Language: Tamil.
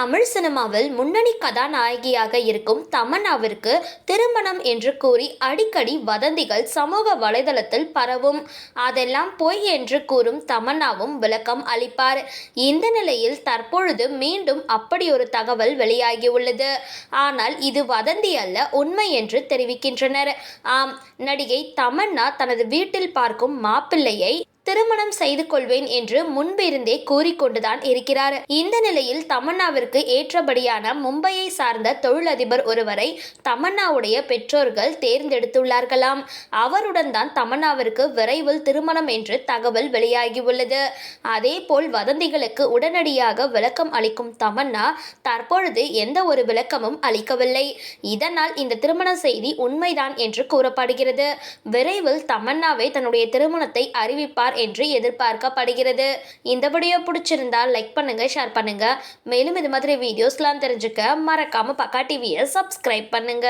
தமிழ் சினிமாவில் முன்னணி கதாநாயகியாக இருக்கும் தமன்னாவிற்கு திருமணம் என்று கூறி அடிக்கடி வதந்திகள் சமூக வலைதளத்தில் பரவும். அதெல்லாம் பொய் என்று கூறும் தமன்னாவும் விளக்கம் அளிப்பார். இந்த நிலையில் தற்பொழுது மீண்டும் அப்படி ஒரு தகவல் வெளியாகியுள்ளது. ஆனால் இது வதந்தி அல்ல உண்மை என்று தெரிவிக்கின்றனர். ஆம் நடிகை தமன்னா தனது வீட்டில் பார்க்கும் மாப்பிள்ளையை திருமணம் செய்து கொள்வேன் என்று முன்பிருந்தே கூறிக்கொண்டுதான் இருக்கிறார். இந்த நிலையில் தமன்னாவிற்கு ஏற்றபடியான மும்பையை சார்ந்த தொழிலதிபர் ஒருவரை தமன்னாவுடைய பெற்றோர்கள் தேர்ந்தெடுத்துள்ளார்களாம். அவருடன் தான் தமன்னாவிற்கு விரைவில் திருமணம் என்று தகவல் வெளியாகியுள்ளது. அதேபோல் வதந்திகளுக்கு உடனடியாக விளக்கம் அளிக்கும் தமன்னா தற்பொழுது எந்த ஒரு விளக்கமும் அளிக்கவில்லை. இதனால் இந்த திருமண செய்தி உண்மைதான் என்று கூறப்படுகிறது. விரைவில் தமன்னாவை தன்னுடைய திருமணத்தை அறிவிப்பார் என்று எதிர்பார்க்கப்படுகிறது. இந்த வீடியோ பிடிச்சிருந்தா லைக் பண்ணுங்க ஷேர் பண்ணுங்க. மேலும் இது மாதிரி வீடியோஸ்லாம் தெரிஞ்சுக்க மறக்காம பக்கா டிவியை சப்ஸ்கிரைப் பண்ணுங்க.